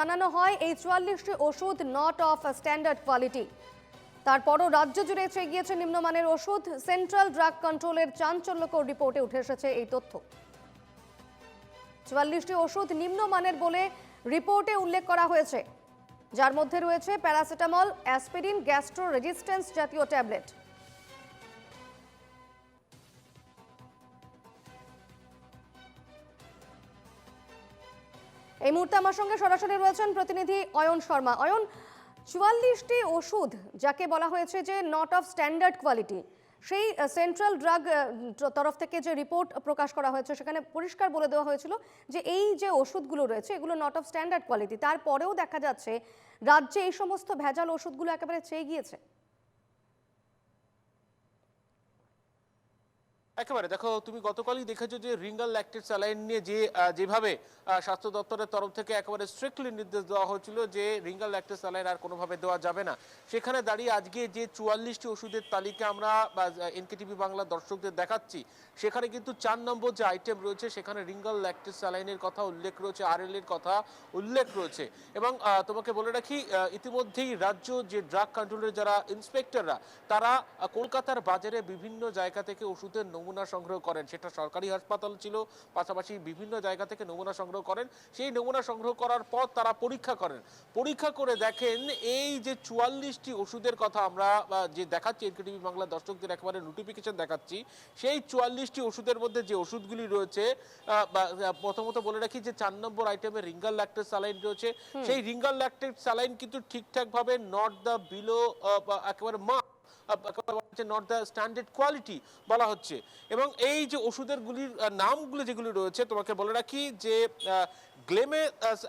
জানানো হয়, এই চুয়াল্লিশটি ওষুধ নট অফ স্ট্যান্ডার্ড কোয়ালিটি তারপরও রাজ্য জুড়ে চেয়ে গিয়েছে নিম্নমানের ওষুধ। সেন্ট্রাল ড্রাগ কন্ট্রোলের চাঞ্চল্যকর রিপোর্টে উঠে এসেছে এই তথ্য। চুয়াল্লিশটি ওষুধ নিম্নমানের বলে রিপোর্টে উল্লেখ করা হয়েছে। যার মধ্যে রয়েছে প্যারাসিটামল, অ্যাসপিরিন গ্যাস্ট্রো রেজিস্ট্যান্স জাতীয় ট্যাবলেট। এই মুহূর্তে আমার সঙ্গে সরাসরি রয়েছেন প্রতিনিধি অয়ন শর্মা। অয়ন, চুয়াল্লিশটি ওষুধ যাকে বলা হয়েছে যে নট অফ স্ট্যান্ডার্ড কোয়ালিটি সেই সেন্ট্রাল ড্রাগ তরফ থেকে যে রিপোর্ট প্রকাশ করা হয়েছে সেখানে পরিষ্কার বলে দেওয়া হয়েছিল যে এই যে ওষুধগুলো রয়েছে, এগুলো নট অফ স্ট্যান্ডার্ড কোয়ালিটি তারপরেও দেখা যাচ্ছে রাজ্যে এই সমস্ত ভেজাল ওষুধগুলো একেবারে চেয়ে গিয়েছে। একেবারে, দেখো তুমি গতকালই দেখেছ যে রিঙ্গাল ল্যাকটেড স্যালাইন নিয়ে যে যেভাবে স্বাস্থ্য দপ্তরের তরফ থেকে একেবারে স্ট্রিক্টলি নির্দেশ দেওয়া হয়েছিল যে রিঙ্গাল ল্যাকটেড স্যালাইন আর কোনোভাবে দেওয়া যাবে না। সেখানে দাঁড়িয়ে আজকে যে চুয়াল্লিশটি ওষুধের তালিকা আমরা এনকেটিভি বাংলা দর্শকদের দেখাচ্ছি, সেখানে কিন্তু চার নম্বর যে আইটেম রয়েছে, সেখানে রিঙ্গাল ল্যাকটেড স্যালাইনের কথা উল্লেখ রয়েছে আর এর কথা উল্লেখ রয়েছে এবং তোমাকে বলে রাখি ইতিমধ্যেই রাজ্য যে ড্রাগ কন্ট্রোলের যারা ইন্সপেক্টররা তারা কলকাতার বাজারে বিভিন্ন জায়গা থেকে ওষুধের নমুনা সংগ্রহ করেন। সেটা সরকারি হাসপাতাল ছিল পাশাপাশি বিভিন্ন জায়গা থেকে নমুনা সংগ্রহ করেন। সেই নমুনা সংগ্রহ করার পর তারা পরীক্ষা করেন। পরীক্ষা করে দেখেন এই যে চুয়াল্লিশটি ওষুধের কথা আমরা যে দেখাচ্ছি এনকেটিভি বাংলা দর্শকদের একেবারে নোটিফিকেশন দেখাচ্ছি সেই চুয়াল্লিশটি ওষুধের মধ্যে যে ওষুধগুলি রয়েছে প্রথমত বলে রাখি যে চার নম্বর আইটেমে রিঙ্গাল ল্যাকটেড স্যালাইন রয়েছে। সেই রিঙ্গাল ল্যাকটেড স্যালাইন কিন্তু ঠিকঠাক ভাবে নট দ্য বিলো একেবারে মা নট দ্য স্ট্যান্ডার্ড কোয়ালিটি বলা হচ্ছে। এবং এই যে ওষুধের গুলির নামগুলো যেগুলি রয়েছে, তোমাকে বলে রাখি যে গ্লেমে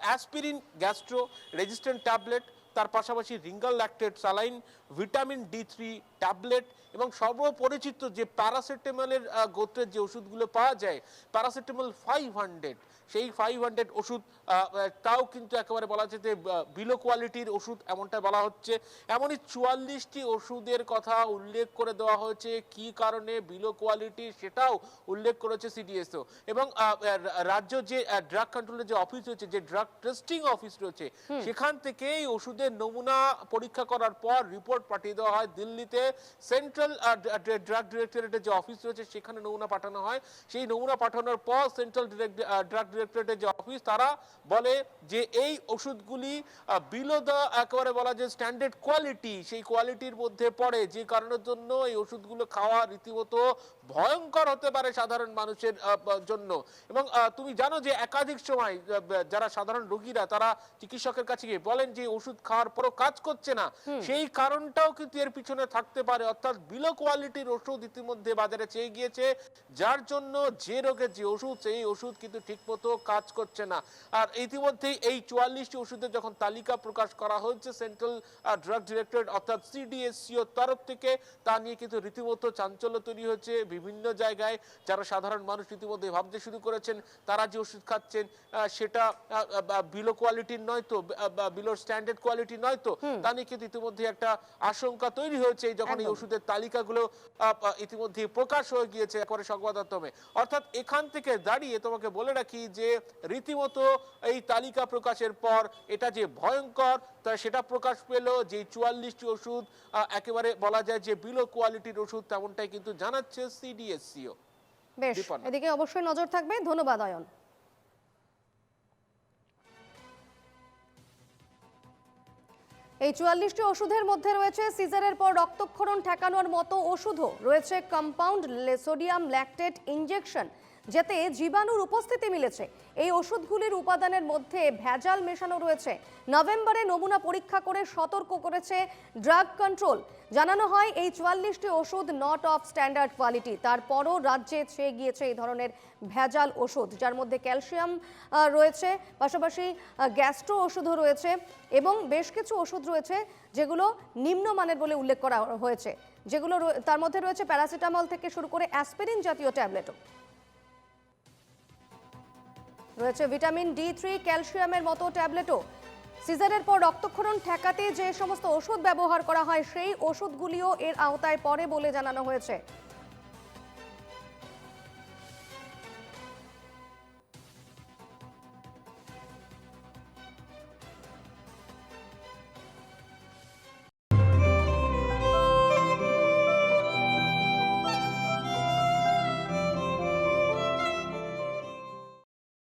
অ্যাসপিরিন গ্যাস্ট্রো রেজিস্ট্যান্ট ট্যাবলেট তার পাশাপাশি Ringer lactated saline vitamin D three tablet এবং সর্বপরিচিত যে প্যারাসিটামলের গোত্রের যে ওষুধগুলো পাওয়া যায় প্যারাসিটামল ফাইভ হান্ড্রেড সেই ফাইভ হান্ড্রেড ওষুধ তাও কিন্তু একেবারে বলা হচ্ছে যে বিলো কোয়ালিটির ওষুধ এমনটা বলা হচ্ছে। এমনই চুয়াল্লিশটি ওষুধের কথা উল্লেখ করে দেওয়া হয়েছে। কি কারণে বিলো কোয়ালিটি সেটাও উল্লেখ করেছে সিডিএসও এবং রাজ্য যে ড্রাগ কন্ট্রোলের যে অফিস রয়েছে যে ড্রাগ টেস্টিং অফিস রয়েছে সেখান থেকে এই ওষুধের নমুনা পরীক্ষা করার পর রিপোর্ট পাঠিয়ে দেওয়া হয় দিল্লিতে। সেন্ট্রাল ড্রাগ ডিরেক্টরেটের যে অফিস রয়েছে, সেখানে নমুনা পাঠানো হয়। সেই নমুনা পাঠানোর পর সেন্ট্রাল ড্রাগ ডিরেক্টরেটের যে অফিস তারা বলে যে এই ওষুধগুলি বিলো দ্য একেবারে বলা যে স্ট্যান্ডার্ড কোয়ালিটি সেই কোয়ালিটির মধ্যে পড়ে। যে কারণের জন্য এই ওষুধগুলো খাওয়া রীতিমতো ভয়ঙ্কর হতে পারে সাধারণ মানুষের জন্য। এবং তুমি জানো যে একাধিক সময় যারা সাধারণ রোগীরা, তারা চিকিৎসকের কাছে গিয়ে বলেন যে ওষুধ খাওয়ার পরও কাজ করছে না। সেই কারণটাও কিন্তু এর পিছনে থাকতে পারে। অর্থাৎ বিলো কোয়ালিটির ওষুধ ইতিমধ্যে বাজারে চেয়ে গিয়েছে। যার জন্য যে রোগের যে ওষুধ সেই ওষুধ কিন্তু ঠিকমতো কাজ করছে না। আর ইতিমধ্যেই এই চুয়াল্লিশটি ওষুধের যখন তালিকা প্রকাশ করা হয়েছে সেন্ট্রাল ড্রাগ ডিরেক্টরেট অর্থাৎ সিডিএসসিও তরফ থেকে তা নিয়ে কিন্তু রীতিমতো চাঞ্চল্য তৈরি হয়েছে বিভিন্ন জায়গায়। যারা সাধারণ মানুষ ইতিমধ্যে ভাবতে শুরু করেছেন তারা যে ওষুধ খাচ্ছেন সেটা বিলো কোয়ালিটির নয় তো বিলো স্ট্যান্ডার্ড কোয়ালিটি নয় তো? তা নিয়ে কিন্তু ইতিমধ্যে একটা আশঙ্কা তৈরি হয়েছে যখন এই ওষুধের তালিকাগুলো ইতিমধ্যে প্রকাশ হয়ে গিয়েছে একবারে সংবাদ মাধ্যমে অর্থাৎ এখান থেকে দাঁড়িয়ে তোমাকে বলে রাখি যে রীতিমতো এই তালিকা প্রকাশের পর এটা যে ভয়ঙ্কর তা সেটা প্রকাশ পেল যে চুয়াল্লিশটি ওষুধ একেবারে বলা যায় যে বিলো কোয়ালিটির ওষুধ তেমনটাই কিন্তু জানাচ্ছে সিডিএসসিও বেশ এদিকে অবশ্যই নজর থাকবে ধন্যবাদ অয়ন। এই চুয়াল্লিশটি ওষুধের মধ্যে রয়েছে সিজারের পর রক্তক্ষরণ ঠেকানোর মতো ওষুধও। রয়েছে কম্পাউন্ড লেসোডিয়াম ল্যাকটেট ইনজেকশন যেতে জীবাণুর উপস্থিতি মিলেছে। এই ওষুধগুলির উপাদানের মধ্যে ভেজাল মেশানো রয়েছে। নভেম্বরে নমুনা পরীক্ষা করে সতর্ক করেছে ড্রাগ কন্ট্রোল। জানানো হয়, এই চুয়াল্লিশটি ওষুধ নট অফ স্ট্যান্ডার্ড কোয়ালিটি তারপরও রাজ্যে ছেয়ে গিয়েছে এই ধরনের ভেজাল ওষুধ, যার মধ্যে ক্যালসিয়াম রয়েছে। পাশাপাশি গ্যাস্ট্রো ওষুধও রয়েছে এবং বেশ কিছু ওষুধ রয়েছে যেগুলো নিম্নমানের বলে উল্লেখ করা হয়েছে। যেগুলো তার মধ্যে রয়েছে প্যারাসিটামল থেকে শুরু করে অ্যাসপিরিন জাতীয় ট্যাবলেটও। রয়েছে ভিটামিন ডি থ্রি, ক্যালসিয়ামের মতো ট্যাবলেটও। সিজারের পর রক্তক্ষরণ ঠেকাতে যে সমস্ত ওষুধ ব্যবহার করা হয়, সেই ওষুধগুলিও এর আওতায় পড়ে বলে জানানো হয়েছে।